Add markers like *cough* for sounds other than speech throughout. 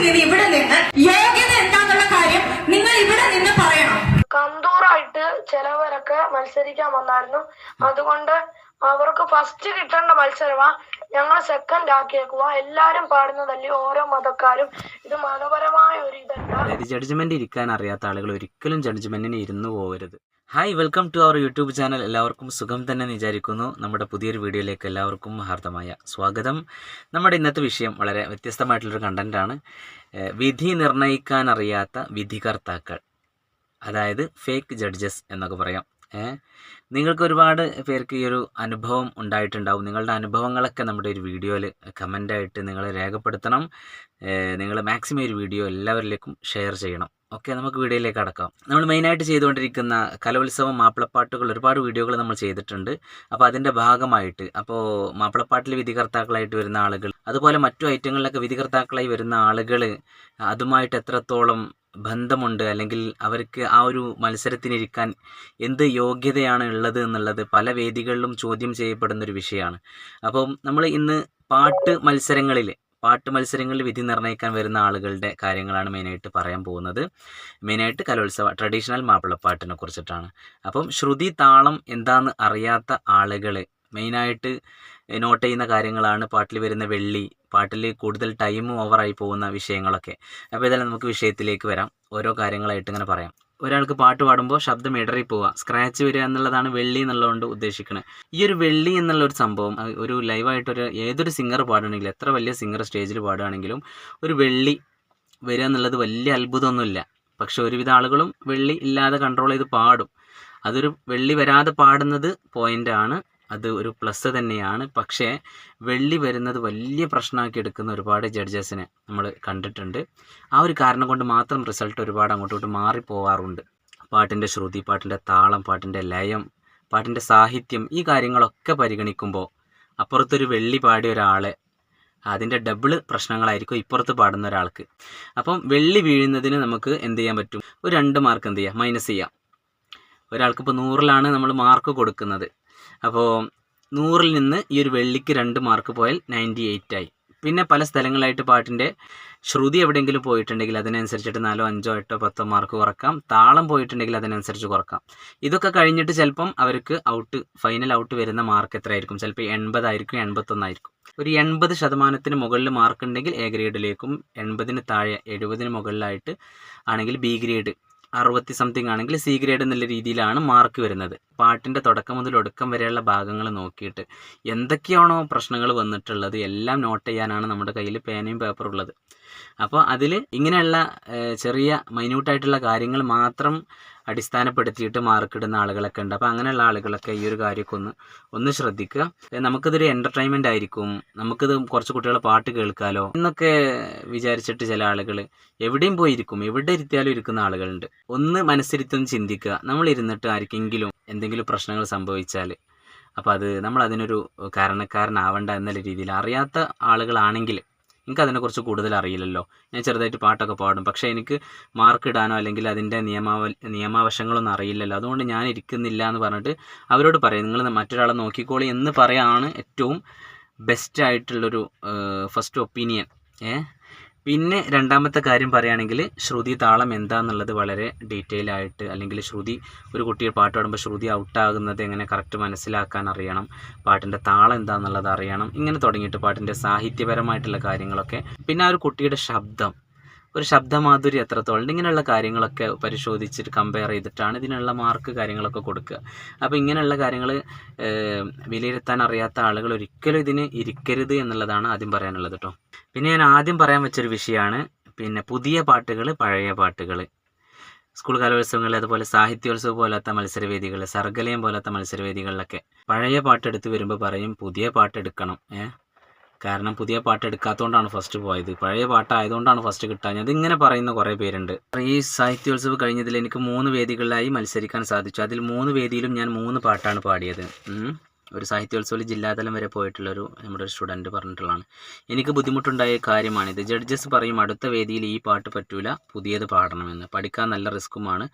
പ്രതിനിധി ഇവിടെ നിന്ന് യോഗ്യത എന്താന്നുള്ള കാര്യം നിങ്ങൾ ഇവിടെ നിന്ന് പറയണം. കന്തൂറായിട്ട് ചിലവരൊക്കെ മത്സരിക്കാൻ വന്നായിരുന്നു. അതുകൊണ്ട് അവർക്ക് ഫസ്റ്റ് കിട്ടേണ്ട മത്സരമാ ഞങ്ങൾ സെക്കൻഡ് ആക്കിയേക്കുക എല്ലാരും പാടുന്നതല്ലേ ഓരോ മതക്കാരും. ഇത് മതപരമായ ഒരു ഇതല്ല. ജഡ്ജ്മെന്റ് ഇരിക്കാൻ അറിയാത്ത ആളുകൾ ഒരിക്കലും ജഡ്ജ്മെന്റിന് ഇരുന്നു പോകരുത്. Hi welcome to our YouTube channel എല്ലാവർക്കും സുഖം തന്നെ വിചാരിക്കുന്നു. നമ്മുടെ പുതിയൊരു വീഡിയോയിലേക്ക് എല്ലാവർക്കും ഹാർദമായ സ്വാഗതം. നമ്മുടെ ഇന്നത്തെ വിഷയം വളരെ വ്യത്യസ്തമായിട്ടുള്ളൊരു കണ്ടന്റാണ് വിധി നിർണയിക്കാൻ അറിയാത്ത വിധികർത്താക്കൾ അതായത് ഫേക്ക് ജഡ്ജസ് എന്നൊക്കെ പറയാം. നിങ്ങൾക്ക് ഒരുപാട് പേർക്ക് ഈ ഒരു അനുഭവം ഉണ്ടായിട്ടുണ്ടാവും. നിങ്ങളുടെ അനുഭവങ്ങളൊക്കെ നമ്മുടെ ഒരു വീഡിയോയിൽ കമന്റായിട്ട് നിങ്ങൾ രേഖപ്പെടുത്തണം. നിങ്ങൾ മാക്സിമം ഒരു വീഡിയോ എല്ലാവരിലേക്കും ഷെയർ ചെയ്യണം. ഓക്കെ നമുക്ക് വീഡിയോയിലേക്ക് കടക്കാം. നമ്മൾ മെയിനായിട്ട് ചെയ്തുകൊണ്ടിരിക്കുന്ന കലോത്സവം മാപ്പിളപ്പാട്ടുകൾ ഒരുപാട് വീഡിയോകൾ നമ്മൾ ചെയ്തിട്ടുണ്ട്. അപ്പോൾ അതിന്റെ ഭാഗമായിട്ട് അപ്പോൾ മാപ്പിളപ്പാട്ടിൽ വിധികർത്താക്കളായിട്ട് വരുന്ന ആളുകൾ അതുപോലെ മറ്റു ഐറ്റങ്ങളിലൊക്കെ വിധികർത്താക്കളായി വരുന്ന ആളുകൾ അതുമായിട്ട് എത്രത്തോളം ബന്ധമുണ്ട്? അല്ലെങ്കിൽ അവർക്ക് ആ ഒരു മത്സരത്തിനിരിക്കാൻ എന്ത് യോഗ്യതയാണ് ഉള്ളത് എന്നുള്ളത് പല വേദികളിലും ചോദ്യം ചെയ്യപ്പെടുന്ന ഒരു വിഷയമാണ്. അപ്പം നമ്മൾ ഇന്ന് പാട്ട് മത്സരങ്ങളിൽ പാട്ട് മത്സരങ്ങളിൽ വിധി നിർണയിക്കാൻ വരുന്ന ആളുകളുടെ കാര്യങ്ങളാണ് മെയിനായിട്ട് പറയാൻ പോകുന്നത്. മെയിനായിട്ട് കലോത്സവ ട്രഡീഷണൽ മാപ്പിളപ്പാട്ടിനെ കുറിച്ചിട്ടാണ്. അപ്പം ശ്രുതി താളം എന്താന്ന് അറിയാത്ത ആളുകൾ മെയിനായിട്ട് നോട്ട് ചെയ്യുന്ന കാര്യങ്ങളാണ് പാട്ടിൽ വരുന്ന വെള്ളി പാട്ടിൽ കൂടുതൽ ടൈം ഓവറായി പോകുന്ന വിഷയങ്ങളൊക്കെ. അപ്പോൾ ഇതെല്ലാം നമുക്ക് വിഷയത്തിലേക്ക് വരാം. ഓരോ കാര്യങ്ങളായിട്ട് ഇങ്ങനെ പറയാം. ഒരാൾക്ക് പാട്ട് പാടുമ്പോൾ ശബ്ദം ഇടറി പോവുക സ്ക്രാച്ച് വരിക എന്നുള്ളതാണ് വെള്ളി എന്നുള്ളതുകൊണ്ട് ഉദ്ദേശിക്കുന്നത് ഈ ഒരു വെള്ളി എന്നുള്ള ഒരു സംഭവം ഒരു ലൈവായിട്ടൊരു ഏതൊരു സിംഗർ പാടുകയാണെങ്കിലും എത്ര വലിയ സിംഗർ സ്റ്റേജിൽ പാടുകയാണെങ്കിലും ഒരു വെള്ളി വരിക എന്നുള്ളത് വലിയ അത്ഭുതമൊന്നുമില്ല. പക്ഷെ ഒരുവിധ ആളുകളും വെള്ളി ഇല്ലാതെ കൺട്രോൾ ചെയ്ത് പാടും. അതൊരു വെള്ളി വരാതെ പാടുന്നത് പോയിന്റാണ് അത് ഒരു പ്ലസ് തന്നെയാണ്. പക്ഷേ വെള്ളി വരുന്നത് വലിയ പ്രശ്നമാക്കി എടുക്കുന്ന ഒരുപാട് ജഡ്ജസിനെ നമ്മൾ കണ്ടിട്ടുണ്ട്. ആ ഒരു കാരണം കൊണ്ട് മാത്രം റിസൾട്ട് ഒരുപാട് അങ്ങോട്ടും ഇങ്ങോട്ടും മാറിപ്പോവാറുണ്ട്. പാട്ടിന്റെ ശ്രുതി പാട്ടിന്റെ താളം പാട്ടിന്റെ ലയം പാട്ടിന്റെ സാഹിത്യം ഈ കാര്യങ്ങളൊക്കെ പരിഗണിക്കുമ്പോൾ അപ്പുറത്തൊരു വെള്ളി പാടിയ ഒരാളെ അതിന്റെ ഡബിൾ പ്രശ്നങ്ങളായിരിക്കും ഇപ്പുറത്ത് പാടുന്ന ഒരാൾക്ക്. അപ്പം വെള്ളി വീഴുന്നതിന് നമുക്ക് എന്ത് ചെയ്യാൻ പറ്റും? ഒരു രണ്ട് മാർക്ക് എന്ത് ചെയ്യാം? മൈനസ് ചെയ്യാം. ഒരാൾക്ക് ഇപ്പോൾ നൂറിലാണ് നമ്മൾ മാർക്ക് കൊടുക്കുന്നത്. അപ്പോൾ നൂറിൽ നിന്ന് ഈ ഒരു വെള്ളിക്ക് രണ്ട് മാർക്ക് പോയാൽ നയന്റി എയ്റ്റ് ആയി. പിന്നെ പല സ്ഥലങ്ങളായിട്ട് പാട്ടിന്റെ ശ്രുതി എവിടെയെങ്കിലും പോയിട്ടുണ്ടെങ്കിൽ അതിനനുസരിച്ചിട്ട് നാലോ അഞ്ചോ എട്ടോ പത്തോ മാർക്ക് കുറക്കാം. താളം പോയിട്ടുണ്ടെങ്കിൽ അതിനനുസരിച്ച് കുറക്കാം. ഇതൊക്കെ കഴിഞ്ഞിട്ട് ചിലപ്പം അവർക്ക് ഔട്ട് ഫൈനൽ ഔട്ട് വരുന്ന മാർക്ക് എത്രയായിരിക്കും? ചിലപ്പോൾ എൺപതായിരിക്കും എൺപത്തൊന്നായിരിക്കും ഒരു എൺപത് ശതമാനത്തിന് മുകളിൽ മാർക്ക് ഉണ്ടെങ്കിൽ എ ഗ്രേഡിലേക്കും എൺപതിന് താഴെ എഴുപതിന് മുകളിലായിട്ട് ആണെങ്കിൽ ബി ഗ്രേഡ് അറുപത്തി സംതിങ് ആണെങ്കിൽ സി ഗ്രേഡ് എന്നുള്ള രീതിയിലാണ് മാർക്ക് വരുന്നത്. പാട്ടിന്റെ തുടക്കം മുതൽ ഒടുക്കം വരെയുള്ള ഭാഗങ്ങൾ നോക്കിയിട്ട് എന്തൊക്കെയാണോ പ്രശ്നങ്ങൾ വന്നിട്ടുള്ളത് എല്ലാം നോട്ട് ചെയ്യാനാണ് നമ്മുടെ കയ്യിൽ പേനയും പേപ്പറും ഉള്ളത്. അപ്പോൾ അതിൽ ഇങ്ങനെയുള്ള ചെറിയ മൈന്യൂട്ടായിട്ടുള്ള കാര്യങ്ങൾ മാത്രം അടിസ്ഥാനപ്പെടുത്തിയിട്ട് മാർക്കിടുന്ന ആളുകളൊക്കെ ഉണ്ട്. അപ്പോൾ അങ്ങനെയുള്ള ആളുകളൊക്കെ ഈ ഒരു കാര്യമൊക്കെ ഒന്ന് ഒന്ന് ശ്രദ്ധിക്കുക. നമുക്കിതൊരു എന്റർടൈൻമെന്റ് ആയിരിക്കും. നമുക്കിത് കുറച്ച് കുട്ടികളെ പാട്ട് കേൾക്കാലോ എന്നൊക്കെ വിചാരിച്ചിട്ട് ചില ആളുകൾ എവിടെയും പോയിരിക്കും. എവിടെ ഇരുത്തിയാലും ഇരിക്കുന്ന ആളുകളുണ്ട്. ഒന്ന് മനസ്സിരുത്തൊന്ന് ചിന്തിക്കുക. നമ്മൾ ഇരുന്നിട്ട് ആർക്കെങ്കിലും എന്തെങ്കിലും പ്രശ്നങ്ങൾ സംഭവിച്ചാൽ അപ്പോൾ അത് നമ്മൾ അതിനൊരു കാരണക്കാരനാവണ്ട എന്നുള്ള രീതിയിൽ അറിയാത്ത ആളുകളാണെങ്കിൽ എനിക്ക് അതിനെക്കുറിച്ച് കൂടുതൽ അറിയില്ലല്ലോ. ഞാൻ ചെറുതായിട്ട് പാട്ടൊക്കെ പാടും. പക്ഷേ എനിക്ക് മാർക്ക് ഇടാനോ അല്ലെങ്കിൽ അതിന്റെ നിയമാവ നിയമാവശങ്ങളൊന്നും അറിയില്ലല്ലോ. അതുകൊണ്ട് ഞാൻ ഇരിക്കുന്നില്ല എന്ന് പറഞ്ഞിട്ട് അവരോട് പറയും നിങ്ങൾ മറ്റൊരാളെ നോക്കിക്കോളി എന്ന് പറയാണ് ഏറ്റവും ബെസ്റ്റ് ആയിട്ടുള്ളൊരു ഫസ്റ്റ് ഒപ്പീനിയൻ ഏ പിന്നെ രണ്ടാമത്തെ കാര്യം പറയുകയാണെങ്കിൽ ശ്രുതി താളം എന്താണെന്നുള്ളത് വളരെ ഡീറ്റെയിൽ ആയിട്ട് അല്ലെങ്കിൽ ശ്രുതി ഒരു കുട്ടിയെ പാട്ട് പാടുമ്പോൾ ശ്രുതി ഔട്ടാകുന്നത് എങ്ങനെ കറക്റ്റ് മനസ്സിലാക്കാൻ അറിയണം പാട്ടിന്റെ താളം എന്താണെന്നുള്ളത് അറിയണം ഇങ്ങനെ തുടങ്ങിയിട്ട് പാട്ടിന്റെ സാഹിത്യപരമായിട്ടുള്ള കാര്യങ്ങളൊക്കെ. പിന്നെ ആ ഒരു കുട്ടിയുടെ ശബ്ദം ഒരു ശബ്ദമാധുരി എത്രത്തോളം ഇങ്ങനെയുള്ള കാര്യങ്ങളൊക്കെ പരിശോധിച്ചിട്ട് കമ്പയർ ചെയ്തിട്ടാണ് ഇതിനുള്ള മാർക്ക് കാര്യങ്ങളൊക്കെ കൊടുക്കുക. അപ്പോൾ ഇങ്ങനെയുള്ള കാര്യങ്ങൾ വിലയിരുത്താൻ അറിയാത്ത ആളുകൾ ഒരിക്കലും ഇതിന് ഇരിക്കരുത് എന്നുള്ളതാണ് ആദ്യം പറയാനുള്ളത് കേട്ടോ പിന്നെ ഞാൻ ആദ്യം പറയാൻ വെച്ചൊരു വിഷയമാണ് പിന്നെ പുതിയ പാട്ടുകൾ പഴയ പാട്ടുകൾ. സ്കൂൾ കലോത്സവങ്ങൾ അതുപോലെ സാഹിത്യോത്സവം പോലത്തെ മത്സരവേദികൾ സർഗലയം പോലത്തെ മത്സരവേദികളിലൊക്കെ പഴയ പാട്ടെടുത്ത് വരുമ്പോൾ പറയും പുതിയ പാട്ട് എടുക്കണം ഏ? കാരണം പുതിയ പാട്ട് എടുക്കാത്തതുകൊണ്ടാണ് ഫസ്റ്റ് പോയത്. പഴയ പാട്ടായതുകൊണ്ടാണ് ഫസ്റ്റ് കിട്ടാഞ്ഞത്. ഇങ്ങനെ പറയുന്ന കുറേ പേരുണ്ട്. ഈ സാഹിത്യോത്സവം കഴിഞ്ഞതിൽ എനിക്ക് മൂന്ന് വേദികളിലായി മത്സരിക്കാൻ സാധിച്ചു. അതിൽ മൂന്ന് വേദിയിലും ഞാൻ മൂന്ന് പാട്ടാണ് പാടിയത്. ഒരു സാഹിത്യോത്സവത്തിൽ ജില്ലാതലം വരെ പോയിട്ടുള്ളൊരു നമ്മുടെ ഒരു സ്റ്റുഡന്റ് പറഞ്ഞിട്ടുള്ളതാണ്. എനിക്ക് ബുദ്ധിമുട്ടുണ്ടായ കാര്യമാണിത് ജഡ്ജസ് പറയും അടുത്ത വേദിയിൽ ഈ പാട്ട് പറ്റൂല പുതിയത് പാടണമെന്ന്. പഠിക്കാൻ നല്ല റിസ്ക്കുമാണ്.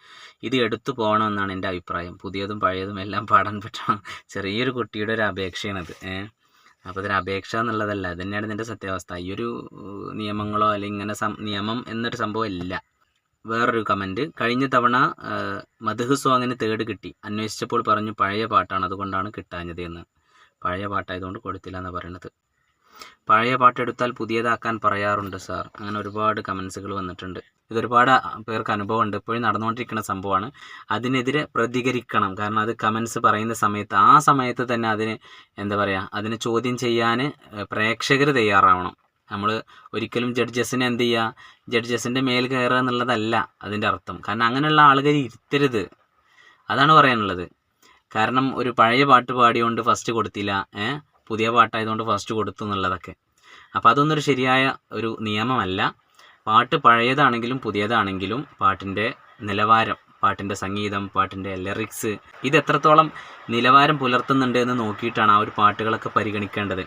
ഇത് എടുത്തു പോകണമെന്നാണ് എന്റെ അഭിപ്രായം. പുതിയതും പഴയതും എല്ലാം പാടാൻ പറ്റണം. ചെറിയൊരു കുട്ടിയുടെ ഒരു അപേക്ഷയാണത്. ഏഹ് അപ്പോൾ ഇതിന് അപേക്ഷ എന്നുള്ളതല്ല തന്നെയാണ് ഇതിന്റെ സത്യാവസ്ഥ. ഈ ഒരു നിയമങ്ങളോ അല്ലെങ്കിൽ ഇങ്ങനെ നിയമം എന്നൊരു സംഭവം ഇല്ല. വേറൊരു കമന്റ് കഴിഞ്ഞ തവണ മധുഹ് സോങ്ങിന് തേട് കിട്ടി. അന്വേഷിച്ചപ്പോൾ പറഞ്ഞു പഴയ പാട്ടാണ് അതുകൊണ്ടാണ് കിട്ടാഞ്ഞത് എന്ന്. പഴയ പാട്ടായതുകൊണ്ട് കൊടുത്തില്ല എന്ന് പറയുന്നത് പഴയ പാട്ടെടുത്താൽ പുതിയതാക്കാൻ പറയാറുണ്ട് സാർ. അങ്ങനെ ഒരുപാട് കമൻസുകൾ വന്നിട്ടുണ്ട്. ഇതൊരുപാട് പേർക്ക് അനുഭവമുണ്ട്. ഇപ്പോഴും നടന്നുകൊണ്ടിരിക്കുന്ന സംഭവമാണ്. അതിനെതിരെ പ്രതികരിക്കണം. കാരണം അത് കമൻസ് പറയുന്ന സമയത്ത് ആ സമയത്ത് തന്നെ അതിന് എന്താ പറയുക അതിനെ ചോദ്യം ചെയ്യാൻ പ്രേക്ഷകർ തയ്യാറാവണം. നമ്മൾ ഒരിക്കലും ജഡ്ജസിനെ എന്ത് ചെയ്യുക ജഡ്ജസിന്റെ മേൽ കയറുക എന്നുള്ളതല്ല അതിന്റെ അർത്ഥം. കാരണം അങ്ങനെയുള്ള ആളുകൾ ഇരുത്തരുത്. അതാണ് പറയാനുള്ളത്. കാരണം ഒരു പഴയ പാട്ട് പാടിയോണ്ട് ഫസ്റ്റ് കൊടുത്തില്ല പുതിയ പാട്ടായതുകൊണ്ട് ഫസ്റ്റ് കൊടുത്തു എന്നുള്ളതൊക്കെ. അപ്പോൾ അതൊന്നൊരു ശരിയായ ഒരു നിയമമല്ല. പാട്ട് പഴയതാണെങ്കിലും പുതിയതാണെങ്കിലും പാട്ടിന്റെ നിലവാരം പാട്ടിന്റെ സംഗീതം പാട്ടിന്റെ ലിറിക്സ് ഇത് എത്രത്തോളം നിലവാരം പുലർത്തുന്നുണ്ട് എന്ന് നോക്കിയിട്ടാണ് ആ ഒരു പാട്ടുകളൊക്കെ പരിഗണിക്കേണ്ടത്.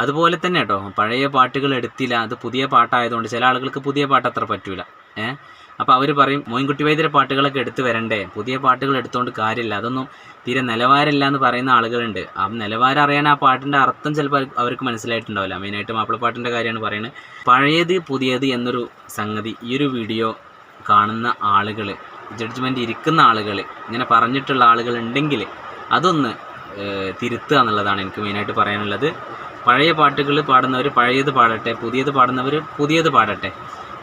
അതുപോലെ തന്നെ കേട്ടോ പഴയ പാട്ടുകൾ എടുത്തില്ല അത് പുതിയ പാട്ടായതുകൊണ്ട് ചില ആളുകൾക്ക് പുതിയ പാട്ട് അത്ര പറ്റൂല. ഏ? അപ്പോൾ അവർ പറയും മോയിൻകുട്ടി വൈദ്യരെ പാട്ടുകളൊക്കെ എടുത്തു വരണ്ടേ? പുതിയ പാട്ടുകൾ എടുത്തുകൊണ്ട് കാര്യമില്ല. അതൊന്നും തീരെ നിലവാരമില്ല എന്ന് പറയുന്ന ആളുകളുണ്ട്. ആ നിലവാരം അറിയാൻ ആ പാട്ടിന്റെ അർത്ഥം ചിലപ്പോൾ അവർക്ക് മനസ്സിലായിട്ടുണ്ടാവില്ല. മെയിനായിട്ട് മാപ്പിളപ്പാട്ടിന്റെ കാര്യമാണ് പറയുന്നത് പഴയത് പുതിയത് എന്നൊരു സംഗതി ഈ ഒരു വീഡിയോ കാണുന്ന ആളുകൾ ജഡ്ജ്മെന്റ് ഇരിക്കുന്ന ആളുകൾ ഇങ്ങനെ പറഞ്ഞിട്ടുള്ള ആളുകൾ ഉണ്ടെങ്കിൽ അതൊന്ന് തിരുത്തുക എന്നുള്ളതാണ് എനിക്ക് മെയിനായിട്ട് പറയാനുള്ളത്. പഴയ പാട്ടുകൾ പാടുന്നവർ പഴയത് പാടട്ടെ പുതിയത് പാടുന്നവർ പുതിയത് പാടട്ടെ.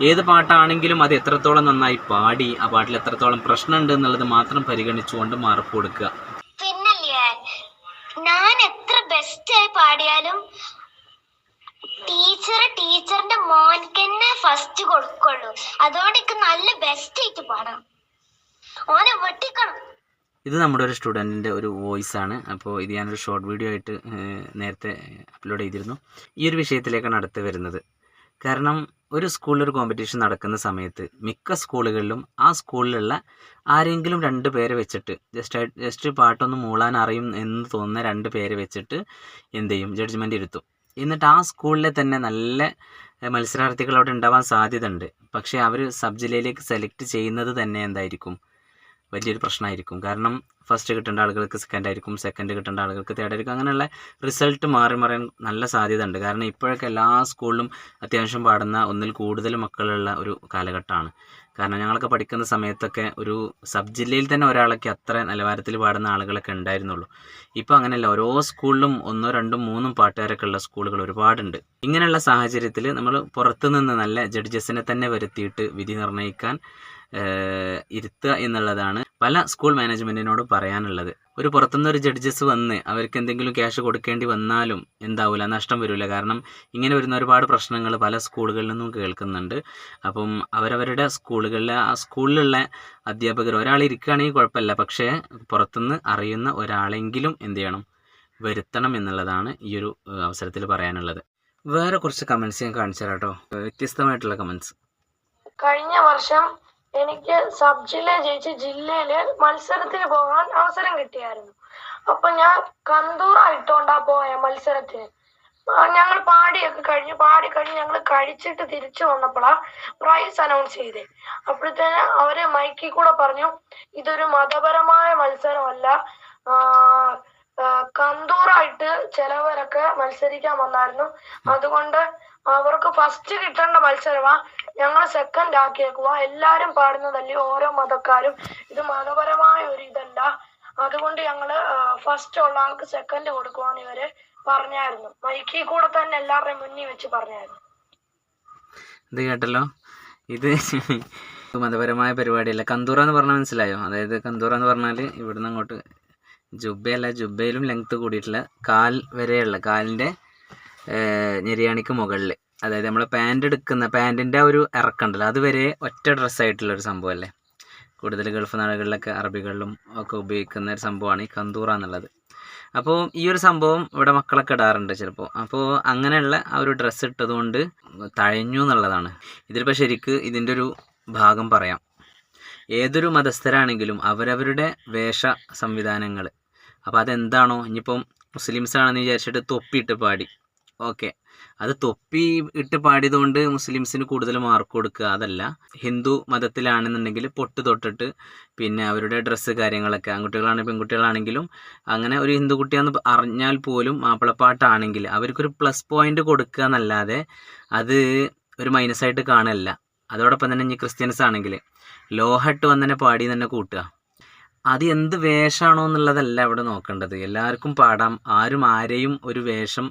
ഏത് പാട്ടാണെങ്കിലും അത് എത്രത്തോളം നന്നായി പാടി ആ പാട്ടിൽ എത്രത്തോളം പ്രശ്നമുണ്ട് എന്നുള്ളത് മാത്രം പരിഗണിച്ചുകൊണ്ട് മാർക്ക് കൊടുക്കുക. ഞാൻ? എത്ര ബെസ്റ്റായി പാടിയാലും ടീച്ചർ ടീച്ചറിന്റെ ഫസ്റ്റ് കൊടുക്കുള്ളൂ. അതുകൊണ്ട് എനിക്ക് നല്ല ബെസ്റ്റ് ആയിട്ട് പാടണം ഓനെ വെട്ടിക്കണം. ഇത് നമ്മുടെ ഒരു സ്റ്റുഡന്റിന്റെ ഒരു വോയിസ് ആണ്. അപ്പോൾ ഇത് ഞാനൊരു ഷോർട്ട് വീഡിയോ ആയിട്ട് നേരത്തെ അപ്ലോഡ് ചെയ്തിരുന്നു. ഈ ഒരു വിഷയത്തിലേക്കാണ് അടുത്ത് വരുന്നത്. കാരണം ഒരു സ്കൂളിലൊരു കോമ്പറ്റീഷൻ നടക്കുന്ന സമയത്ത് മിക്ക സ്കൂളുകളിലും ആ സ്കൂളിലുള്ള ആരെങ്കിലും രണ്ട് പേരെ വെച്ചിട്ട് ജസ്റ്റ് ജസ്റ്റ് പാട്ടൊന്ന് മൂളാൻ അറിയും എന്ന് തോന്നുന്ന രണ്ട് പേരെ വെച്ചിട്ട് എന്ത് ചെയ്യും? ജഡ്ജ്മെന്റ് ഇരുത്തും. എന്നിട്ട് ആ സ്കൂളിലെ തന്നെ നല്ല മത്സരാർത്ഥികൾ അവിടെ ഉണ്ടാവാൻ സാധ്യത ഉണ്ട് പക്ഷേ അവർ സബ് ജില്ലയിലേക്ക് സെലക്ട് ചെയ്യുന്നത് തന്നെ എന്തായിരിക്കും? വലിയൊരു പ്രശ്നമായിരിക്കും. കാരണം ഫസ്റ്റ് കിട്ടേണ്ട ആളുകൾക്ക് സെക്കൻഡ് ആയിരിക്കും സെക്കൻഡ് കിട്ടേണ്ട ആളുകൾക്ക് തേർഡ് ആയിരിക്കും. അങ്ങനെയുള്ള റിസൾട്ട് മാറി മറിയാൻ നല്ല സാധ്യത ഉണ്ട് കാരണം ഇപ്പോഴൊക്കെ എല്ലാ സ്കൂളിലും അത്യാവശ്യം പാടുന്ന ഒന്നിൽ കൂടുതൽ മക്കളുള്ള ഒരു കാലഘട്ടമാണ്. കാരണം ഞങ്ങളൊക്കെ പഠിക്കുന്ന സമയത്തൊക്കെ ഒരു സബ് ജില്ലയിൽ തന്നെ ഒരാളൊക്കെ അത്ര നിലവാരത്തിൽ പാടുന്ന ആളുകളൊക്കെ ഉണ്ടായിരുന്നുള്ളൂ. ഇപ്പോൾ അങ്ങനെയല്ല. ഓരോ സ്കൂളിലും ഒന്നോ രണ്ടും മൂന്നും പാട്ടുകാരൊക്കെ ഉള്ള സ്കൂളുകൾ ഒരുപാടുണ്ട്. ഇങ്ങനെയുള്ള സാഹചര്യത്തിൽ നമ്മൾ പുറത്തുനിന്ന് നല്ല ജഡ്ജസിനെ തന്നെ വരുത്തിയിട്ട് വിധി നിർണയിക്കാൻ ഇരുത്തുക എന്നുള്ളതാണ് പല സ്കൂൾ മാനേജ്മെന്റിനോട് പറയാനുള്ളത്. ഒരു പുറത്തുനിന്ന് ഒരു ജഡ്ജസ് വന്ന് അവർക്ക് എന്തെങ്കിലും ക്യാഷ് കൊടുക്കേണ്ടി വന്നാലും എന്താവില്ല നഷ്ടം വരില്ല കാരണം ഇങ്ങനെ വരുന്ന ഒരുപാട് പ്രശ്നങ്ങൾ പല സ്കൂളുകളിൽ നിന്നും കേൾക്കുന്നുണ്ട്. അപ്പം അവരവരുടെ സ്കൂളുകളിലെ ആ സ്കൂളിലുള്ള അധ്യാപകർ ഒരാൾ ഇരിക്കുകയാണെങ്കിൽ കുഴപ്പമില്ല. പക്ഷേ പുറത്തുനിന്ന് അറിയുന്ന ഒരാളെങ്കിലും എന്ത് ചെയ്യണം? വരുത്തണം എന്നുള്ളതാണ് ഈ ഒരു അവസരത്തിൽ പറയാനുള്ളത്. വേറെ കുറച്ച് കമൻസ് ഞാൻ കാണിച്ചു തരാം കേട്ടോ. വ്യത്യസ്തമായിട്ടുള്ള കമൻസ് കഴിഞ്ഞ വർഷം എനിക്ക് സബ് ജില്ല ജയിച്ച് ജില്ലയിൽ മത്സരത്തിന് പോകാൻ അവസരം കിട്ടിയായിരുന്നു. അപ്പൊ ഞാൻ കന്തൂർ ആയിട്ടോണ്ടാ പോയ മത്സരത്തിന്. ഞങ്ങൾ പാടിയൊക്കെ കഴിഞ്ഞ് പാടി കഴിഞ്ഞ് ഞങ്ങൾ കഴിച്ചിട്ട് തിരിച്ചു വന്നപ്പോഴാ പ്രൈസ് അനൗൺസ് ചെയ്തേ. അപ്പോഴത്തേന് അവർ മൈക്കിൽ കൂടെ പറഞ്ഞു ഇതൊരു മതപരമായ മത്സരമല്ല. കന്തൂറായിട്ട് ചിലവരൊക്കെ മത്സരിക്കാൻ വന്നായിരുന്നു. അതുകൊണ്ട് അവർക്ക് ഫസ്റ്റ് കിട്ടേണ്ട മത്സരമാ ഞങ്ങൾ സെക്കൻഡ് ആക്കിയേക്കുക എല്ലാരും പാടുന്നതല്ലേ ഓരോ മതക്കാരും. ഇത് മതപരമായ ഒരു ഇതല്ല. അതുകൊണ്ട് ഞങ്ങൾ ഫസ്റ്റ് ഉള്ള ആൾക്ക് സെക്കൻഡ് കൊടുക്കുവാന്ന് ഇവർ പറഞ്ഞായിരുന്നു. മൈക്കിൽ കൂടെ തന്നെ എല്ലാവരുടെയും മുന്നിൽ വെച്ച് പറഞ്ഞായിരുന്നു. ഇത് കേട്ടല്ലോ. ഇത് *laughs* മതപരമായ പരിപാടിയല്ല. കന്തൂറ എന്ന് പറഞ്ഞാൽ മനസ്സിലായോ? അതായത് കന്തൂറ എന്ന് പറഞ്ഞാൽ ഇവിടുന്ന് അങ്ങോട്ട് ജുബ്ബയല്ല ജുബ്ബയിലും ലെങ്ത്ത് കൂടിയിട്ടുള്ള കാൽ വരെയുള്ള കാലിന്റെ ഞെരിയാണിക്ക് മുകളിൽ അതായത് നമ്മൾ പാന്റ് എടുക്കുന്ന പാന്റിന്റെ ഒരു ഇറക്കമുണ്ടല്ലോ അതുവരെ ഒറ്റ ഡ്രസ്സായിട്ടുള്ള ഒരു സംഭവമല്ലേ കൂടുതൽ ഗൾഫ് നാടുകളിലൊക്കെ അറബികളിലും ഒക്കെ ഉപയോഗിക്കുന്ന ഒരു സംഭവമാണ് ഈ കന്തൂറ എന്നുള്ളത്. അപ്പോൾ ഈ ഒരു സംഭവം ഇവിടെ മക്കളൊക്കെ ഇടാറുണ്ട് ചിലപ്പോൾ അപ്പോൾ അങ്ങനെയുള്ള ആ ഒരു ഡ്രസ്സ് ഇട്ടതുകൊണ്ട് തഴഞ്ഞു എന്നുള്ളതാണ്. ഇതിലിപ്പോൾ ശരിക്ക് ഇതിന്റെ ഒരു ഭാഗം പറയാം. ഏതൊരു മതസ്ഥരാണെങ്കിലും അവരവരുടെ വേഷ സംവിധാനങ്ങൾ അപ്പോൾ അതെന്താണോ? ഇനിയിപ്പം മുസ്ലിംസ് ആണെന്ന് വിചാരിച്ചിട്ട് തൊപ്പിയിട്ട് പാടി. ഓക്കെ. അത് തൊപ്പി ഇട്ട് പാടിയതുകൊണ്ട് മുസ്ലിംസിന് കൂടുതൽ മാർക്ക് കൊടുക്കുക അതല്ല. ഹിന്ദു മതത്തിലാണെന്നുണ്ടെങ്കിൽ പൊട്ട് തൊട്ടിട്ട് പിന്നെ അവരുടെ ഡ്രസ്സ് കാര്യങ്ങളൊക്കെ ആൺകുട്ടികളാണെങ്കിൽ പെൺകുട്ടികളാണെങ്കിലും അങ്ങനെ ഒരു ഹിന്ദു കുട്ടിയാന്ന് അറിഞ്ഞാൽ പോലും മാപ്പിളപ്പാട്ടാണെങ്കിൽ അവർക്കൊരു പ്ലസ് പോയിന്റ് കൊടുക്കുക എന്നല്ലാതെ അത് ഒരു മൈനസായിട്ട് കാണല്ല. അതോടൊപ്പം തന്നെ ഇനി ക്രിസ്ത്യൻസ് ആണെങ്കിൽ ലോഹട്ട് വന്നെ പാടി തന്നെ കൂട്ടുക. അത് എന്ത് വേഷമാണോ എന്നുള്ളതല്ല ഇവിടെ നോക്കേണ്ടത്. എല്ലാവർക്കും പാടാം. ആരും ആരെയും ഒരു വേഷം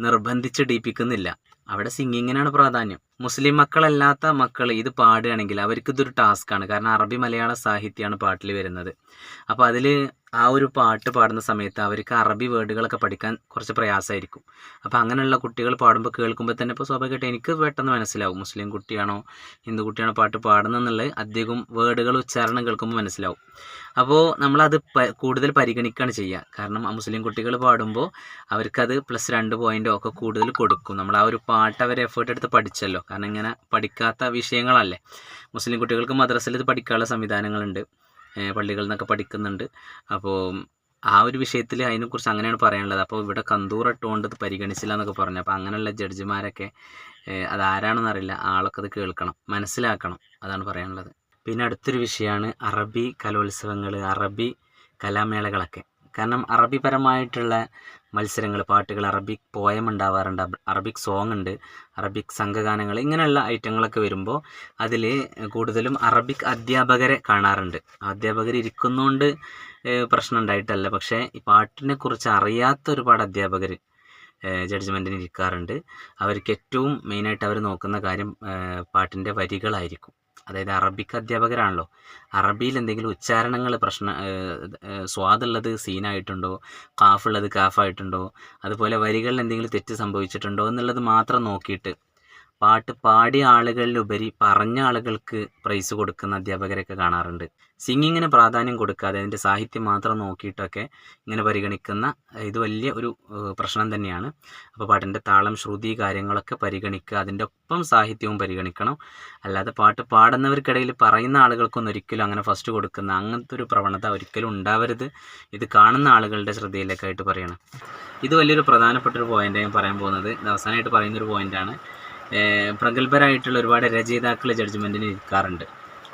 നിർബന്ധിച്ച് ഇടിപ്പിക്കുന്നില്ല അവിടെ സിംഗിങ്ങിനാണ് പ്രാധാന്യം. മുസ്ലിം മക്കളല്ലാത്ത മക്കൾ ഇത് പാടുകയാണെങ്കിൽ അവർക്ക് ഇതൊരു ടാസ്ക്കാണ് കാരണം അറബി മലയാള സാഹിത്യമാണ് പാട്ടിൽ വരുന്നത്. അപ്പോൾ അതിൽ ആ ഒരു പാട്ട് പാടുന്ന സമയത്ത് അവർക്ക് അറബി വേർഡുകളൊക്കെ പഠിക്കാൻ കുറച്ച് പ്രയാസമായിരിക്കും. അപ്പോൾ അങ്ങനെയുള്ള കുട്ടികൾ പാടുമ്പോൾ കേൾക്കുമ്പോൾ തന്നെ ഇപ്പോൾ സ്വാഭാവികമായിട്ട് എനിക്ക് പെട്ടെന്ന് മനസ്സിലാവും മുസ്ലിം കുട്ടിയാണോ ഹിന്ദു കുട്ടിയാണോ പാട്ട് പാടുന്നതെന്നുള്ളത് അധികം വേർഡുകൾ ഉച്ചാരണം കേൾക്കുമ്പോൾ മനസ്സിലാവും. അപ്പോൾ നമ്മളത് കൂടുതൽ പരിഗണിക്കുകയാണ് ചെയ്യുക. കാരണം ആ മുസ്ലിം കുട്ടികൾ പാടുമ്പോൾ അവർക്കത് പ്ലസ് രണ്ട് പോയിന്റോ ഒക്കെ കൂടുതൽ കൊടുക്കും. നമ്മൾ ആ ഒരു പാട്ട് അവർ എഫേർട്ട് എടുത്ത് പഠിച്ചല്ലോ. കാരണം ഇങ്ങനെ പഠിക്കാത്ത വിഷയങ്ങളല്ലേ. മുസ്ലിം കുട്ടികൾക്ക് മദ്രസയിൽ ഇത് പഠിക്കാനുള്ള സംവിധാനങ്ങളുണ്ട്. പള്ളികളിൽ നിന്നൊക്കെ പഠിക്കുന്നുണ്ട്. അപ്പോൾ ആ ഒരു വിഷയത്തിൽ അതിനെക്കുറിച്ച് അങ്ങനെയാണ് പറയാനുള്ളത്. അപ്പോൾ ഇവിടെ കന്തൂർ ഇട്ടുകൊണ്ട് ഇത് പരിഗണിച്ചില്ല എന്നൊക്കെ പറഞ്ഞു. അപ്പോൾ അങ്ങനെയുള്ള ജഡ്ജിമാരൊക്കെ അത് അതാരാണെന്ന് അറിയില്ല. ആളൊക്കെ അത് കേൾക്കണം. മനസ്സിലാക്കണം. അതാണ് പറയാനുള്ളത്. പിന്നെ അടുത്തൊരു വിഷയമാണ് അറബി കലോത്സവങ്ങൾ അറബി കലാമേളകളൊക്കെ. കാരണം അറബിപരമായിട്ടുള്ള മത്സരങ്ങൾ പാട്ടുകൾ അറബിക് പോയം ഉണ്ടാവാറുണ്ട് അറബിക് സോങ് ഉണ്ട് അറബിക് സംഘഗാനങ്ങൾ ഇങ്ങനെയുള്ള ഐറ്റങ്ങളൊക്കെ വരുമ്പോൾ അതിൽ കൂടുതലും അറബിക് അധ്യാപകരെ കാണാറുണ്ട്. അധ്യാപകർ ഇരിക്കുന്നതുകൊണ്ട് പ്രശ്നം ഉണ്ടായിട്ടല്ല. പക്ഷേ ഈ പാട്ടിനെ കുറിച്ച് അറിയാത്ത ഒരുപാട് അധ്യാപകർ ജഡ്ജ്മെന്റിന് ഇരിക്കാറുണ്ട്. അവർക്ക് ഏറ്റവും മെയിനായിട്ട് അവർ നോക്കുന്ന കാര്യം പാട്ടിന്റെ വരികളായിരിക്കും. അതായത് അറബിക് അധ്യാപകരാണല്ലോ. അറബിയിൽ എന്തെങ്കിലും ഉച്ചാരണങ്ങൾ പ്രശ്ന സ്വാദുള്ളത് സീനായിട്ടുണ്ടോ? കാഫുള്ളത് കാഫായിട്ടുണ്ടോ? അതുപോലെ വരികളിൽ എന്തെങ്കിലും തെറ്റ് സംഭവിച്ചിട്ടുണ്ടോ എന്നുള്ളത് മാത്രം നോക്കിയിട്ട് പാട്ട് പാടിയ ആളുകളിലുപരി പറഞ്ഞ ആളുകൾക്ക് പ്രൈസ് കൊടുക്കുന്ന അധ്യാപകരൊക്കെ കാണാറുണ്ട്. സിംഗിങ്ങിന് പ്രാധാന്യം കൊടുക്കാതെ അതിന്റെ സാഹിത്യം മാത്രം നോക്കിയിട്ടൊക്കെ ഇങ്ങനെ പരിഗണിക്കുന്ന ഇത് വലിയ ഒരു പ്രശ്നം തന്നെയാണ്. അപ്പോൾ പാട്ടിന്റെ താളം ശ്രുതി കാര്യങ്ങളൊക്കെ പരിഗണിക്കുക അതിന്റെ ഒപ്പം സാഹിത്യവും പരിഗണിക്കണം. അല്ലാതെ പാട്ട് പാടുന്നവർക്കിടയിൽ പറയുന്ന ആളുകൾക്കൊന്നും ഒരിക്കലും അങ്ങനെ ഫസ്റ്റ് കൊടുക്കുന്ന അങ്ങനത്തെ ഒരു പ്രവണത ഒരിക്കലും ഉണ്ടാവരുത്. ഇത് കാണുന്ന ആളുകളുടെ ശ്രദ്ധയിലേക്കായിട്ട് പറയണം. ഇത് വലിയൊരു പ്രധാനപ്പെട്ട ഒരു പോയിന്റ് ഞാൻ പറയാൻ പോകുന്നത്. അവസാനമായിട്ട് പറയുന്നൊരു പോയിന്റാണ് പ്രഗത്ഭരായിട്ടുള്ള ഒരുപാട് രചയിതാക്കൾ ജഡ്ജ്മെന്റിന് ഇരിക്കാറുണ്ട്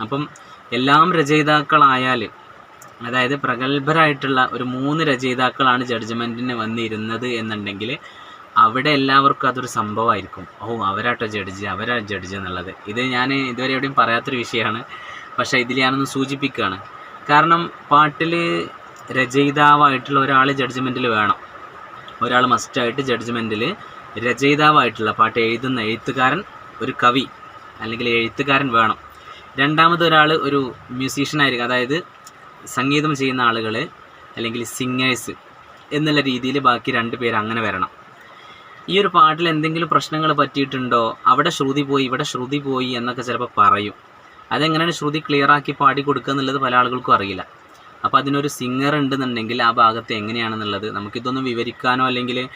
അപ്പം എല്ലാം രചയിതാക്കളായാൽ അതായത് പ്രഗത്ഭരായിട്ടുള്ള ഒരു മൂന്ന് രചയിതാക്കളാണ് ജഡ്ജ്മെന്റിന് വന്നിരുന്നത് എന്നുണ്ടെങ്കിൽ അവിടെ എല്ലാവർക്കും അതൊരു സംഭവമായിരിക്കും. ഓ അവരാട്ടോ ജഡ്ജ് അവരാ ജഡ്ജ് എന്നുള്ളത്. ഇത് ഞാൻ ഇതുവരെ എവിടെയും പറയാത്തൊരു വിഷയമാണ്. പക്ഷേ ഇതിൽ ഞാനൊന്ന് സൂചിപ്പിക്കുകയാണ്. കാരണം പാട്ടിൽ രചയിതാവായിട്ടുള്ള ഒരാൾ ജഡ്ജ്മെന്റിൽ വേണം. ഒരാൾ മസ്റ്റായിട്ട് ജഡ്ജ്മെന്റിൽ രചയിതാവായിട്ടുള്ള പാട്ട് എഴുതുന്ന എഴുത്തുകാരൻ ഒരു കവി അല്ലെങ്കിൽ എഴുത്തുകാരൻ വേണം. രണ്ടാമത് ഒരാൾ ഒരു മ്യൂസീഷ്യൻ ആയിരിക്കും. അതായത് സംഗീതം ചെയ്യുന്ന ആളുകൾ അല്ലെങ്കിൽ സിംഗേഴ്സ് എന്നുള്ള രീതിയിൽ ബാക്കി രണ്ട് പേര് അങ്ങനെ വരണം. ഈ ഒരു പാട്ടിൽ എന്തെങ്കിലും പ്രശ്നങ്ങൾ പറ്റിയിട്ടുണ്ടോ? അവിടെ ശ്രുതി പോയി ഇവിടെ ശ്രുതി പോയി എന്നൊക്കെ ചിലപ്പോൾ പറയും. അതെങ്ങനെയാണ് ശ്രുതി ക്ലിയർ ആക്കി പാടി കൊടുക്കുക എന്നുള്ളത് പല ആളുകൾക്കും അറിയില്ല. അപ്പോൾ അതിനൊരു സിംഗർ ഉണ്ടെന്നുണ്ടെങ്കിൽ ആ ഭാഗത്ത് എങ്ങനെയാണെന്നുള്ളത് നമുക്കിതൊന്നും വിവരിക്കാനോ അല്ലെങ്കിൽ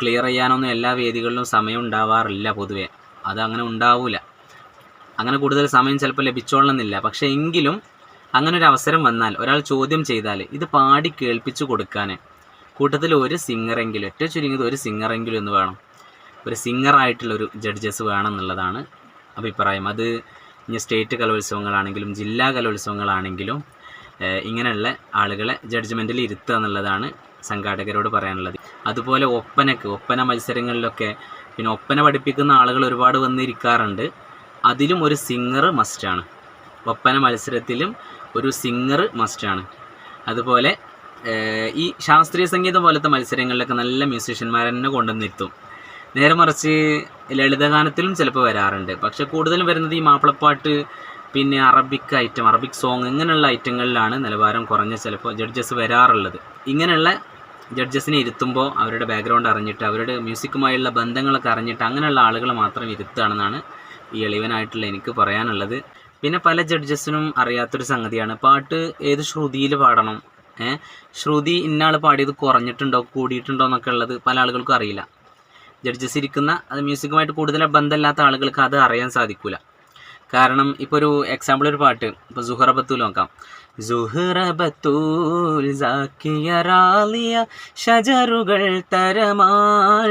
ക്ലിയർ ചെയ്യാനൊന്നും എല്ലാ വേദികളിലും സമയം ഉണ്ടാവാറില്ല പൊതുവേ. അതങ്ങനെ ഉണ്ടാവില്ല അങ്ങനെ കൂടുതൽ സമയം ചിലപ്പോൾ ലഭിച്ചോളണമെന്നില്ല പക്ഷേ എങ്കിലും അങ്ങനെ ഒരു അവസരം വന്നാൽ ഒരാൾ ചോദ്യം ചെയ്താൽ ഇത് പാടി കേൾപ്പിച്ചു കൊടുക്കാൻ കൂട്ടത്തിൽ ഒരു സിംഗറെങ്കിലും ഏറ്റവും ചുരുങ്ങിയത് ഒരു സിംഗറെങ്കിലും എന്ന് വേണം. ഒരു സിംഗറായിട്ടുള്ളൊരു ജഡ്ജസ് വേണം എന്നുള്ളതാണ് അഭിപ്രായം. അത് ഇനി സ്റ്റേറ്റ് കലോത്സവങ്ങളാണെങ്കിലും ജില്ലാ കലോത്സവങ്ങളാണെങ്കിലും ഇങ്ങനെയുള്ള ആളുകളെ ജഡ്ജ്മെന്റിൽ ഇരുത്തുക എന്നുള്ളതാണ് സംഘാടകരോട് പറയാനുള്ളത്. അതുപോലെ ഒപ്പനക്ക് ഒപ്പന മത്സരങ്ങളിലൊക്കെ പിന്നെ ഒപ്പന പഠിപ്പിക്കുന്ന ആളുകൾ ഒരുപാട് വന്നിരിക്കാറുണ്ട്. അതിലും ഒരു സിംഗർ മസ്റ്റാണ് ഒപ്പന മത്സരത്തിലും ഒരു സിംഗർ മസ്റ്റാണ് അതുപോലെ ഈ ശാസ്ത്രീയ സംഗീതം പോലത്തെ മത്സരങ്ങളിലൊക്കെ നല്ല മ്യൂസീഷ്യന്മാരെ തന്നെ കൊണ്ടുവന്നിരുത്തും. നേരെ മറിച്ച് ലളിതഗാനത്തിലും ചിലപ്പോൾ വരാറുണ്ട്. പക്ഷെ കൂടുതലും വരുന്നത് ഈ മാപ്പിളപ്പാട്ട് പിന്നെ അറബിക് ഐറ്റം അറബിക് സോങ് ഇങ്ങനെയുള്ള ഐറ്റങ്ങളിലാണ് നിലവാരം കുറഞ്ഞ ചിലപ്പോൾ ജഡ്ജസ് വരാറുള്ളത്. ഇങ്ങനെയുള്ള ജഡ്ജസിനെ ഇരുത്തുമ്പോൾ അവരുടെ ബാക്ക്ഗ്രൗണ്ട് അറിഞ്ഞിട്ട് അവരുടെ മ്യൂസിക്കുമായുള്ള ബന്ധങ്ങളൊക്കെ അറിഞ്ഞിട്ട് അങ്ങനെയുള്ള ആളുകളെ മാത്രം ഇരുത്തുകയാണെന്നാണ് ഈ എളിവനായിട്ടുള്ള എനിക്ക് പറയാനുള്ളത്. പിന്നെ പല ജഡ്ജസിനും അറിയാത്തൊരു സംഗതിയാണ്. പാട്ട് ഏത് ശ്രുതിയിൽ പാടണം? ഏഹ് ശ്രുതി ഇന്നാൾ പാടിയത് കുറഞ്ഞിട്ടുണ്ടോ കൂടിയിട്ടുണ്ടോ എന്നൊക്കെ ഉള്ളത് പല ആളുകൾക്കും അറിയില്ല. ജഡ്ജസ് ഇരിക്കുന്ന അത് മ്യൂസിക്കുമായിട്ട് കൂടുതൽ ബന്ധമില്ലാത്ത ആളുകൾക്ക് അത് അറിയാൻ സാധിക്കില്ല കാരണം ഇപ്പോൾ ഒരു എക്സാമ്പിൾ ഒരു പാട്ട് ഇപ്പോൾ സുഹറബത്തു നോക്കാം. സുഹറബത്തൂൽ സാക്കിയ റാലിയ ഷജറുകൾ തരമാൽ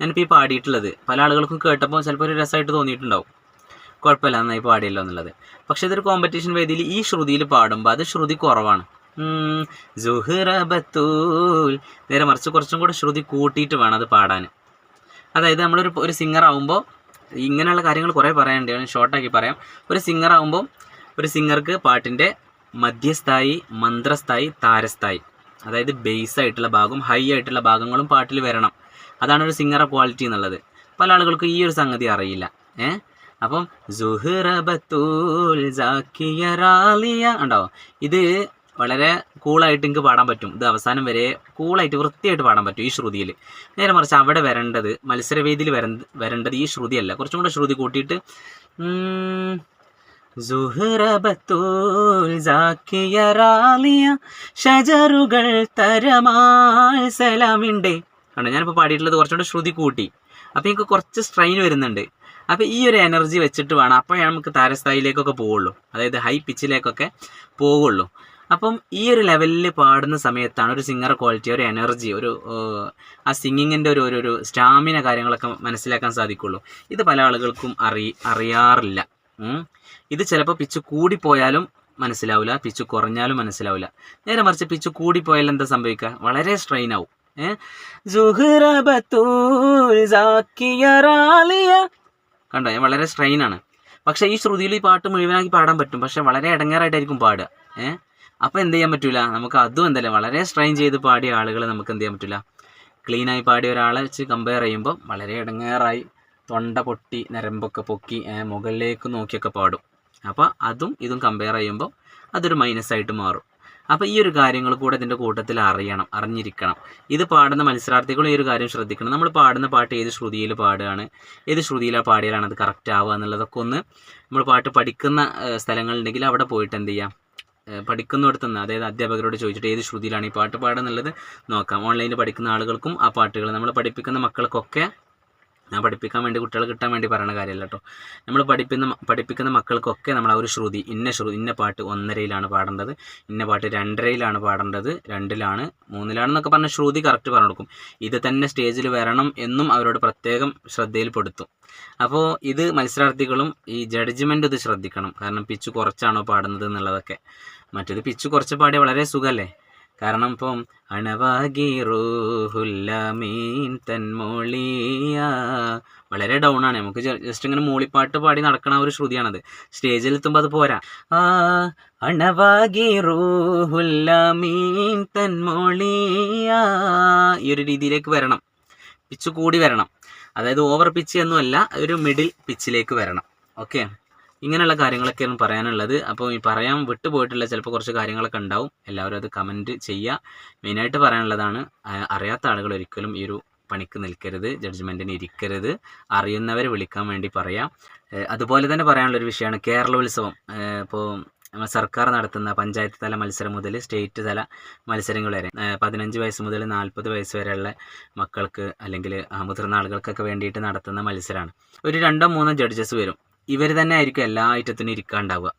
ഞാനിപ്പോൾ ഈ പാടിയിട്ടുള്ളത്. പല ആളുകൾക്കും കേട്ടപ്പോൾ ചിലപ്പോൾ ഒരു രസമായിട്ട് തോന്നിയിട്ടുണ്ടാവും. കുഴപ്പമില്ല നന്നായി പാടിയല്ലോ എന്നുള്ളത്. പക്ഷെ ഇതൊരു കോമ്പറ്റീഷൻ വേദിയിൽ ഈ ശ്രുതിയിൽ പാടുമ്പോൾ അത് ശ്രുതി കുറവാണ്. നേരെ മറിച്ച് കുറച്ചും കൂടെ ശ്രുതി കൂട്ടിയിട്ട് വേണം അത് പാടാൻ. അതായത് നമ്മളൊരു ഒരു സിംഗർ ആവുമ്പോൾ ഇങ്ങനെയുള്ള കാര്യങ്ങൾ കുറേ പറയാനുണ്ട്. ഷോർട്ടാക്കി പറയാം. ഒരു സിംഗർ ആവുമ്പോൾ ഒരു സിംഗർക്ക് പാട്ടിന്റെ മധ്യസ്ഥായി മന്ത്രസ്ഥായി താരസ്ഥായി അതായത് ബേസ് ആയിട്ടുള്ള ഭാഗവും ഹൈ ആയിട്ടുള്ള ഭാഗങ്ങളും പാട്ടിൽ വരണം. അതാണ് ഒരു സിംഗറെ ക്വാളിറ്റി എന്നുള്ളത്. പല ആളുകൾക്കും ഈ ഒരു സംഗതി അറിയില്ല. ഏ? അപ്പം ഉണ്ടാവും ഇത് വളരെ കൂളായിട്ട് എനിക്ക് പാടാൻ പറ്റും. ഇത് അവസാനം വരെ കൂളായിട്ട് വൃത്തിയായിട്ട് പാടാൻ പറ്റും ഈ ശ്രുതിയിൽ. നേരെ മറിച്ച് അവിടെ വരേണ്ടത് മത്സരവേദിയിൽ വര വരേണ്ടത് ഈ ശ്രുതിയല്ല. കുറച്ചും കൂടെ ശ്രുതി കൂട്ടിയിട്ട് സാക്കിയ റാലിയ ഷജറുകൾ തരമാൽ സലാമിണ്ടേ ഞാനിപ്പോൾ പാടിയിട്ടുള്ളത് കുറച്ചുകൂടെ ശ്രുതി കൂട്ടി. അപ്പോൾ എനിക്ക് കുറച്ച് സ്ട്രെയിൻ വരുന്നുണ്ട്. അപ്പോൾ ഈ ഒരു എനർജി വെച്ചിട്ട് വേണം. അപ്പോഴേ നമുക്ക് താരസ്ഥായിലേക്കൊക്കെ പോവുള്ളൂ. അതായത് ഹൈ പിച്ചിലേക്കൊക്കെ പോവുള്ളൂ. അപ്പം ഈ ഒരു ലെവലിൽ പാടുന്ന സമയത്താണ് ഒരു സിംഗർ ക്വാളിറ്റി ഒരു എനർജി ഒരു ആ സിംഗിങ്ങിന്റെ ഒരു ഒരു സ്റ്റാമിന കാര്യങ്ങളൊക്കെ മനസ്സിലാക്കാൻ സാധിക്കുള്ളൂ. ഇത് പല ആളുകൾക്കും അറി അറിയാറില്ല. ഇത് ചിലപ്പോൾ പിച്ച് കൂടിപ്പോയാലും മനസ്സിലാവില്ല പിച്ച് കുറഞ്ഞാലും മനസ്സിലാവില്ല നേരെ മറിച്ച് പിച്ച് കൂടിപ്പോയാൽ എന്താ സംഭവിക്കുക വളരെ സ്ട്രെയിൻ ആവും. കണ്ടോ? ഞാൻ വളരെ സ്ട്രെയിൻ ആണ്. പക്ഷേ ഈ ശ്രുതിയിൽ ഈ പാട്ട് മുഴുവനാക്കി പാടാൻ പറ്റും. പക്ഷെ വളരെ ഇടങ്ങേറായിട്ടായിരിക്കും പാടുക. ഏഹ് അപ്പോൾ എന്ത് ചെയ്യാൻ പറ്റൂല? നമുക്ക് അതും എന്തല്ലേ? വളരെ സ്ട്രെയിൻ ചെയ്ത് പാടിയ ആളുകൾ നമുക്ക് എന്ത് ചെയ്യാൻ പറ്റില്ല ക്ലീനായി പാടിയ ഒരാളെ വെച്ച് കമ്പയർ ചെയ്യുമ്പോൾ വളരെ ഇടങ്ങേറായി. തൊണ്ട പൊട്ടി നരമ്പൊക്കെ പൊക്കി മുകളിലേക്ക് നോക്കിയൊക്കെ പാടും. അപ്പോൾ അതും ഇതും കമ്പയർ ചെയ്യുമ്പോൾ അതൊരു മൈനസ് ആയിട്ട് മാറും. അപ്പോൾ ഈ ഒരു കാര്യങ്ങൾ കൂടെ ഇതിന്റെ കൂട്ടത്തിൽ അറിയണം അറിഞ്ഞിരിക്കണം. ഇത് പാടുന്ന മത്സരാർത്ഥികൾ ഈ ഒരു കാര്യം ശ്രദ്ധിക്കണം. നമ്മൾ പാടുന്ന പാട്ട് ഏത് ശ്രുതിയിൽ പാടുകയാണ് ഏത് ശ്രുതിയിലാണ് പാടിയാലാണ് അത് കറക്റ്റ് ആവുക എന്നുള്ളതൊക്കെ ഒന്ന് നമ്മൾ പാട്ട് പഠിക്കുന്ന സ്ഥലങ്ങളുണ്ടെങ്കിൽ അവിടെ പോയിട്ട് എന്ത് ചെയ്യാം? പഠിക്കുന്നിടത്തുനിന്ന് പഠിക്കുന്നിടത്ത് നിന്ന് അതായത് അധ്യാപകരോട് ചോദിച്ചിട്ട് ഏത് ശ്രുതിയിലാണ് ഈ പാട്ട് പാടുക എന്നുള്ളത് നോക്കാം. ഓൺലൈനിൽ പഠിക്കുന്ന ആളുകൾക്കും ആ പാട്ടുകൾ നമ്മൾ പഠിപ്പിക്കുന്ന മക്കൾക്കൊക്കെ ഞാൻ പഠിപ്പിക്കാൻ വേണ്ടി കുട്ടികൾ കിട്ടാൻ വേണ്ടി പറയുന്ന കാര്യമല്ല കേട്ടോ നമ്മൾ പഠിപ്പിക്കുന്ന പഠിപ്പിക്കുന്ന മക്കൾക്കൊക്കെ നമ്മൾ ആ ഒരു ശ്രുതി ഇന്ന ശ്രുതി ഇന്ന പാട്ട് ഒന്നരയിലാണ് പാടേണ്ടത് ഇന്ന പാട്ട് രണ്ടരയിലാണ് പാടേണ്ടത് രണ്ടിലാണ് മൂന്നിലാണെന്നൊക്കെ പറഞ്ഞ ശ്രുതി കറക്റ്റ് പറഞ്ഞു കൊടുക്കും. ഇത് തന്നെ സ്റ്റേജിൽ വരണം എന്നും അവരോട് പ്രത്യേകം ശ്രദ്ധയിൽപ്പെടുത്തും. അപ്പോൾ ഇത് മത്സരാർത്ഥികളും ഈ ജഡ്ജ്മെന്റ് ഇത് ശ്രദ്ധിക്കണം. കാരണം പിച്ച് കുറച്ചാണോ പാടുന്നത് എന്നുള്ളതൊക്കെ. മറ്റേത് പിച്ച് കുറച്ച് പാടിയ വളരെ സുഖമല്ലേ കാരണം ഇപ്പം അണവാകി റൂഹുല്ലമീൻ തന്മോളിയ വളരെ ഡൗൺ ആണ്. നമുക്ക് ജസ്റ്റ് ഇങ്ങനെ മൂളിപ്പാട്ട് പാടി നടക്കണ ഒരു ശ്രുതിയാണത്. സ്റ്റേജിൽ എത്തുമ്പോൾ അത് പോരാ. ആ അണവാകി റൂഹുല്ലമീൻ തന്മോളിയ ഈ ഒരു രീതിയിലേക്ക് വരണം. പിച്ച് കൂടി വരണം. അതായത് ഓവർ പിച്ച് ഒന്നുമല്ല ഒരു മിഡിൽ പിച്ചിലേക്ക് വരണം. ഓക്കെ ഇങ്ങനെയുള്ള കാര്യങ്ങളൊക്കെയാണ് പറയാനുള്ളത്. അപ്പോൾ ഈ പറയാൻ വിട്ടുപോയിട്ടുള്ള ചിലപ്പോൾ കുറച്ച് കാര്യങ്ങളൊക്കെ ഉണ്ടാവും. എല്ലാവരും അത് കമന്റ് ചെയ്യുക മെയിനായിട്ട് പറയാനുള്ളതാണ് അറിയാത്ത ആളുകൾ ഒരിക്കലും ഈ ഒരു പണിക്ക് നിൽക്കരുത് ജഡ്ജ്മെന്റിന് ഇരിക്കരുത്. അറിയുന്നവരെ വിളിക്കാൻ വേണ്ടി പറയാം. അതുപോലെ തന്നെ പറയാനുള്ളൊരു വിഷയമാണ് കേരളോത്സവം. ഇപ്പോൾ സർക്കാർ നടത്തുന്ന പഞ്ചായത്ത് തല മത്സരം മുതൽ സ്റ്റേറ്റ് തല മത്സരങ്ങൾ വരെ. പതിനഞ്ച് വയസ്സ് മുതൽ നാൽപ്പത് വയസ്സ് വരെയുള്ള മക്കൾക്ക് അല്ലെങ്കിൽ മുതിർന്ന ആളുകൾക്കൊക്കെ വേണ്ടിയിട്ട് നടത്തുന്ന മത്സരമാണ് ഒരു രണ്ടോ മൂന്നോ ജഡ്ജസ് വരും. ഇവർ തന്നെ ആയിരിക്കും എല്ലാ ഐറ്റത്തിനും ഇരിക്കാണ്ടാവുക.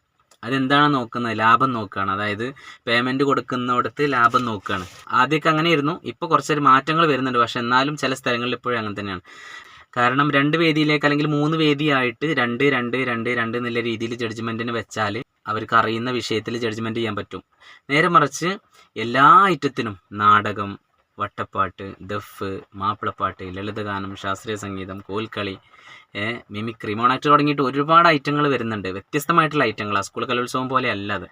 അതെന്താണ് നോക്കുന്നത്? ലാഭം നോക്കുകയാണ്. അതായത് പേയ്മെന്റ് കൊടുക്കുന്നിടത്ത് ലാഭം നോക്കുകയാണ്. ആദ്യമൊക്കെ അങ്ങനെയായിരുന്നു. ഇപ്പോൾ കുറച്ചൊരു മാറ്റങ്ങൾ വരുന്നുണ്ട്. പക്ഷേ എന്നാലും ചില സ്ഥലങ്ങളിൽ ഇപ്പോഴും അങ്ങനെ തന്നെയാണ്. കാരണം രണ്ട് വേദിയിലേക്ക് അല്ലെങ്കിൽ മൂന്ന് വേദിയായിട്ട് രണ്ട് രണ്ട് രണ്ട് രണ്ട് എന്നുള്ള രീതിയിൽ ജഡ്ജ്മെന്റിന് വെച്ചാൽ അവർക്ക് അറിയുന്ന വിഷയത്തിൽ ജഡ്ജ്മെന്റ് ചെയ്യാൻ പറ്റും. നേരെ മറിച്ച് എല്ലാ ഐറ്റത്തിനും നാടകം വട്ടപ്പാട്ട് ദഫ് മാപ്പിളപ്പാട്ട് ലളിതഗാനം ശാസ്ത്രീയ സംഗീതം കോൽക്കളി മിമിക്രി മോണാക്ട് തുടങ്ങിയിട്ട് ഒരുപാട് ഐറ്റങ്ങൾ വരുന്നുണ്ട്. വ്യത്യസ്തമായിട്ടുള്ള ഐറ്റങ്ങളാണ് സ്കൂൾ കലോത്സവം പോലെ അല്ല അത്.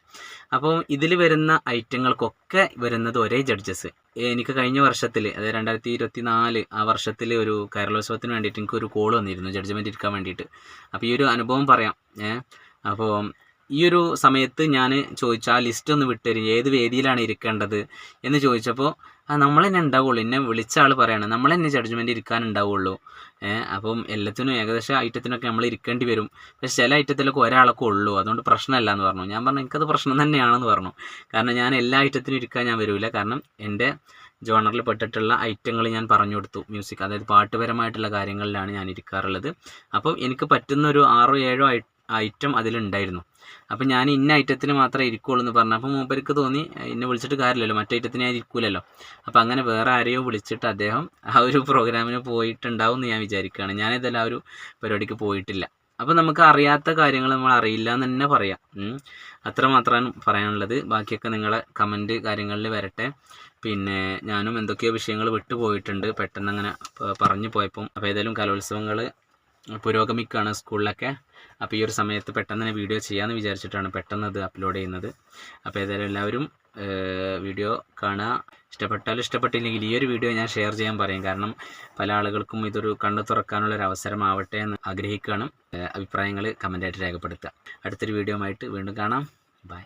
അപ്പോൾ ഇതിൽ വരുന്ന ഐറ്റങ്ങൾക്കൊക്കെ വരുന്നത് ഒരേ ജഡ്ജസ്. എനിക്ക് കഴിഞ്ഞ വർഷത്തിൽ അതായത് രണ്ടായിരത്തി ഇരുപത്തി നാല് ആ വർഷത്തിൽ ഒരു കേരളോത്സവത്തിന് വേണ്ടിയിട്ട് എനിക്ക് ഒരു കോൾ വന്നിരുന്നു ജഡ്ജ്മെന്റ് ഇരിക്കാൻ വേണ്ടിയിട്ട്. അപ്പോൾ ഈ ഒരു അനുഭവം പറയാം. അപ്പോൾ ഈ ഒരു സമയത്ത് ഞാൻ ചോദിച്ചു ആ ലിസ്റ്റ് ഒന്ന് വിട്ടുതരും ഏത് വേദിയിലാണ് ഇരിക്കേണ്ടത്? എന്ന് ചോദിച്ചപ്പോൾ ആ നമ്മൾ തന്നെ ഉണ്ടാവുള്ളൂ എന്നെ വിളിച്ച ആൾ പറയാണ് നമ്മൾ തന്നെ ജഡ്ജ്മെന്റ് ഇരിക്കാൻ ഉണ്ടാവുള്ളൂ ഏഹ് അപ്പം എല്ലാത്തിനും ഏകദേശം ഐറ്റത്തിനൊക്കെ നമ്മൾ ഇരിക്കേണ്ടി വരും. പക്ഷെ ചില ഐറ്റത്തിലൊക്കെ ഒരാളൊക്കെ ഉള്ളൂ. അതുകൊണ്ട് പ്രശ്നമല്ല എന്ന് പറഞ്ഞു. ഞാൻ പറഞ്ഞു എനിക്കത് പ്രശ്നം തന്നെയാണെന്ന് പറഞ്ഞു. കാരണം ഞാൻ എല്ലാ ഐറ്റത്തിനും ഇരിക്കാൻ ഞാൻ വരില്ല കാരണം എന്റെ ജോണറിൽ പെട്ടിട്ടുള്ള ഐറ്റങ്ങൾ ഞാൻ പറഞ്ഞു കൊടുത്തു മ്യൂസിക്. അതായത് പാട്ടുപരമായിട്ടുള്ള കാര്യങ്ങളിലാണ് ഞാൻ ഇരിക്കാറുള്ളത്. അപ്പം എനിക്ക് പറ്റുന്ന ഒരു ആറോ ഏഴോ ഐറ്റം അതിലുണ്ടായിരുന്നു. അപ്പം ഞാൻ ഇന്ന ഐറ്റത്തിന് മാത്രമേ ഇരിക്കുള്ളൂ എന്ന് പറഞ്ഞു. അപ്പോൾ മൂപ്പർക്ക് തോന്നി എന്നെ വിളിച്ചിട്ട് കാര്യമില്ലല്ലോ മറ്റേ ഐറ്റത്തിന് ഞാൻ ഇരിക്കൂലല്ലോ. അപ്പോൾ അങ്ങനെ വേറെ ആരെയോ വിളിച്ചിട്ട് അദ്ദേഹം ആ ഒരു പ്രോഗ്രാമിന് പോയിട്ടുണ്ടാവും എന്ന് ഞാൻ വിചാരിക്കുകയാണ്. ഞാനിതെല്ലാം ആ ഒരു പരിപാടിക്ക് പോയിട്ടില്ല. അപ്പോൾ നമുക്ക് അറിയാത്ത കാര്യങ്ങൾ നമ്മൾ അറിയില്ല എന്ന് തന്നെ പറയാം. അത്രമാത്രമാണ് അത്ര മാത്രമാണ് പറയാനുള്ളത്. ബാക്കിയൊക്കെ നിങ്ങളെ കമന്റ് കാര്യങ്ങളിൽ വരട്ടെ. പിന്നെ ഞാനും എന്തൊക്കെയോ വിഷയങ്ങൾ വിട്ടുപോയിട്ടുണ്ട് പെട്ടെന്ന് അങ്ങനെ പറഞ്ഞു പോയപ്പം. അപ്പോൾ ഏതായാലും കലോത്സവങ്ങൾ പുരോഗമിക്കുകയാണ് സ്കൂളിലൊക്കെ. അപ്പോൾ ഈ ഒരു സമയത്ത് പെട്ടെന്ന് തന്നെ വീഡിയോ ചെയ്യാമെന്ന് വിചാരിച്ചിട്ടാണ് പെട്ടെന്ന് അത് അപ്ലോഡ് ചെയ്യുന്നത്. അപ്പോൾ ഏതായാലും എല്ലാവരും വീഡിയോ കാണുക. ഇഷ്ടപ്പെട്ടാലും ഇഷ്ടപ്പെട്ടില്ലെങ്കിൽ ഈ ഒരു വീഡിയോ ഞാൻ ഷെയർ ചെയ്യാൻ പറയും. കാരണം പല ആളുകൾക്കും ഇതൊരു കണ്ണു തുറക്കാനുള്ള ഒരു അവസരമാവട്ടെ എന്ന് ആഗ്രഹിക്കുകയാണ്. അഭിപ്രായങ്ങൾ കമന്റായിട്ട് രേഖപ്പെടുത്തുക. അടുത്തൊരു വീഡിയോ ആയിട്ട് വീണ്ടും കാണാം. ബൈ